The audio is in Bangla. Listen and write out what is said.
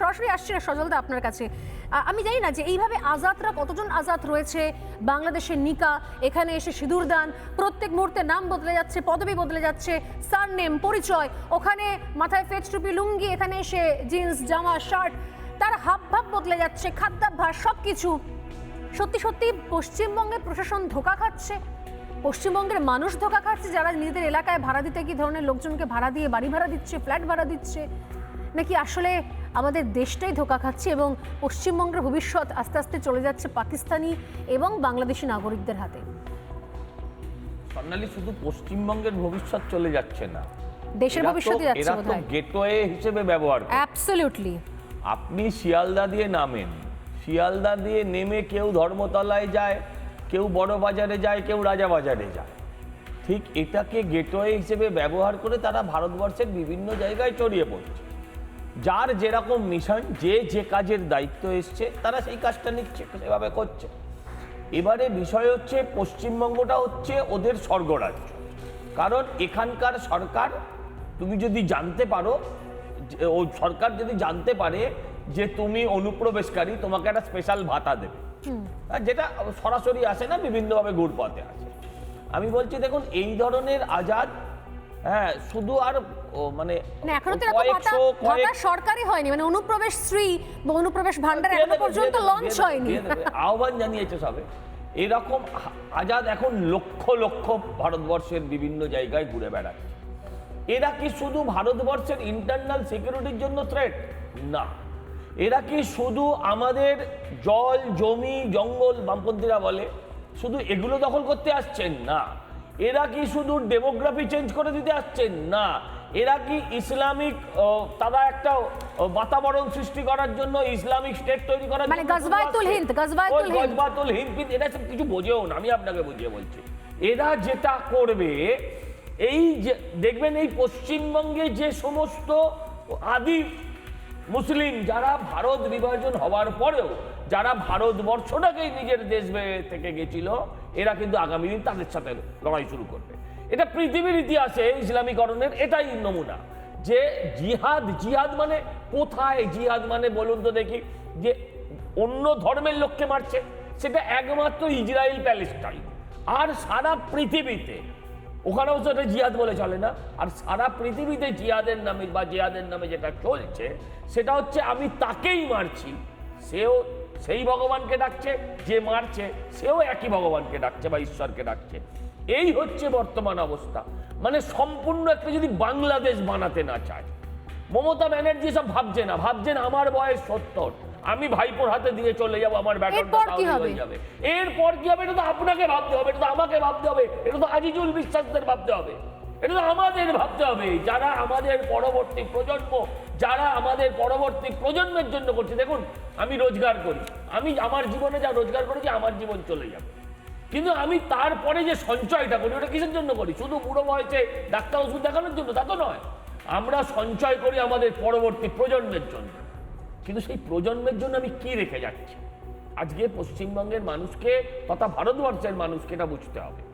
সরাসরি আসছে সজলদা আপনার কাছে? আমি জানি না যে এইভাবে আজাদরা কতজন আজাদ রয়েছে? বাংলাদেশের নিকা, এখানে এসে সিঁদুর দান, প্রত্যেক মুহূর্তে নাম বদলে যাচ্ছে, পদবি বদলে যাচ্ছে সার নেম পরিচয়, ওখানে মাথায় ফেচ টুপি লুঙ্গি, এখানে এসে জিন্স, জামা, শার্ট, তার হাব ভাব বদলে যাচ্ছে, খাদ্যাভ্যাস সব কিছু সত্যি সত্যি পশ্চিমবঙ্গের প্রশাসন ধোকা খাচ্ছে? পশ্চিমবঙ্গের মানুষ ধোকা খাচ্ছে? যারা নিজেদের এলাকায় ভাড়া দিতে কি ধরনের লোকজনকে ভাড়া দিয়ে বাড়ি ভাড়া দিচ্ছে, ফ্ল্যাট ভাড়া দিচ্ছে? নাকি আসলে আমাদের দেশটাই ধোকা খাচ্ছে এবং পশ্চিমবঙ্গের ভবিষ্যৎ আস্তে আস্তে চলে যাচ্ছে পাকিস্তানি এবং বাংলাদেশি নাগরিকদের হাতে। স্বর্ণালী শুধু পশ্চিমবঙ্গের ভবিষ্যৎ চলে যাচ্ছে না। দেশের ভবিষ্যতে যাচ্ছে এরা তো গেটওয়ে হিসেবে ব্যবহার করে। অ্যাবসলিউটলি। আপনি শিয়ালদা দিয়ে নামেন। শিয়ালদা দিয়ে নেমে কেউ ধর্মতলায় যায় কেউ বড় বাজারে যায় কেউ রাজা বাজারে যায়। ঠিক এটাকে গেটওয়ে হিসেবে ব্যবহার করে তারা ভারতবর্ষের বিভিন্ন জায়গায় ছড়িয়ে পড়ছে। যার যেরকম মিশন যে যে কাজের দায়িত্ব এসছে তারা সেই কাজটা নিচ্ছে সেভাবে করছে। এবারে বিষয় হচ্ছে পশ্চিমবঙ্গটা হচ্ছে ওদের স্বর্গরাজ্য। কারণ এখানকার সরকার তুমি যদি জানতে পারো ও সরকার যদি জানতে পারে যে তুমি অনুপ্রবেশকারী তোমাকে একটা স্পেশাল ভাতা দেবে। যেটা সরাসরি আসে না বিভিন্নভাবে ঘুরপথে আসে। আমি বলছি দেখুন এই ধরনের আজাদ হ্যাঁ শুধু আর মানে এখনও তো কয়েক সরকারি হয়নি মানে অনুপ্রবেশ শ্রী বা অনুপ্রবেশ ভান্ডার এখনও পর্যন্ত লঞ্চ হয়নি। আহ্বান জানিয়েছে সবে। এরকম আজাদ এখন লক্ষ লক্ষ ভারতবর্ষের বিভিন্ন জায়গায় ঘুরে বেড়াচ্ছে। এরা কি শুধু ভারতবর্ষের ইন্টারনাল সিকিউরিটির জন্য থ্রেট না। এরা কি শুধু আমাদের জল জমি জঙ্গল বামপন্থীরা বলে? শুধু এগুলো দখল করতে আসছেন? না। এরা কি শুধু ডেমোগ্রাফি চেঞ্জ করে দিতে আসছেন? না। এরা কি ইসলামিক তারা একটা বাতাবরণ সৃষ্টি করার জন্য ইসলামিক স্টেট তৈরি করার মানে জন্য শুধু হিন্দ, গজওয়াতুল ওই হিন্দ। গজওয়াতুল হিন্দ এরা সব কিছু বোঝেও না আমি আপনাকে বুঝিয়ে বলছি। এরা যেটা করবে এই যে দেখবেন এই পশ্চিমবঙ্গে যে সমস্ত আদি মুসলিম যারা ভারত বিভাজন হওয়ার পরেও যারা ভারতবর্ষটাকেই নিজের দেশ থেকে গেছিল, এরা কিন্তু আগামী দিন তাদের সাথে লড়াই শুরু করবে। এটা পৃথিবীর ইতিহাসে ইসলামীকরণের এটাই নমুনা, যে জিহাদ জিহাদ মানে কোথায়? জিহাদ মানে বলুন তো দেখি, যে অন্য ধর্মের লোককে মারছে, সেটা একমাত্র ইসরায়েল প্যালেস্টাইন। আর সারা পৃথিবীতে ওখানেও তো এটা জিহাদ বলে চলে না, আর সারা পৃথিবীতে জিহাদের নামে বা জিহাদের নামে যেটা চলছে, সেটা হচ্ছে আমি তাকেই মারছি সেও সেই ভগবানকে ডাকছে যে মারছে সেও একই ভগবানকে ডাকছে বা ঈশ্বরকে ডাকছে। এই হচ্ছে বর্তমান অবস্থা। মানে সম্পূর্ণ একটা যদি বাংলাদেশ বানাতে না চায় মমতা ব্যানার্জি সব ভাবছে না ভাবছেন আমার বয়স সত্তর আমি ভাইপোর হাতে দিয়ে চলে যাব আমার ব্যাটনটা হয়ে যাবে। এরপর কি হবে? এটা তো আপনাকে ভাবতে হবে এটা তো আমাকে ভাবতে হবে এটা তো আজিজুল বিশ্বাসদের ভাবতে হবে। এটা তো আমাদের ভাবতে হবে। যারা আমাদের পরবর্তী প্রজন্ম, যারা আমাদের পরবর্তী প্রজন্মের জন্য করছে, দেখুন, আমি রোজগার করি। আমি আমার জীবনে যা রোজগার করেছি, আমার জীবন চলে যাবে। কিন্তু আমি তারপরে যে সঞ্চয়টা করি, ওটা কিসের জন্য করি? শুধু বুড়ো বয়সে ডাক্তার ওষুধ দেখানোর জন্য, তা তো নয়। আমরা সঞ্চয় করি আমাদের পরবর্তী প্রজন্মের জন্য। কিন্তু সেই প্রজন্মের জন্য আমি কি রেখে যাচ্ছি? আজকে পশ্চিমবঙ্গের মানুষকে, তথা ভারতবর্ষের মানুষকে এটা বুঝতে হবে।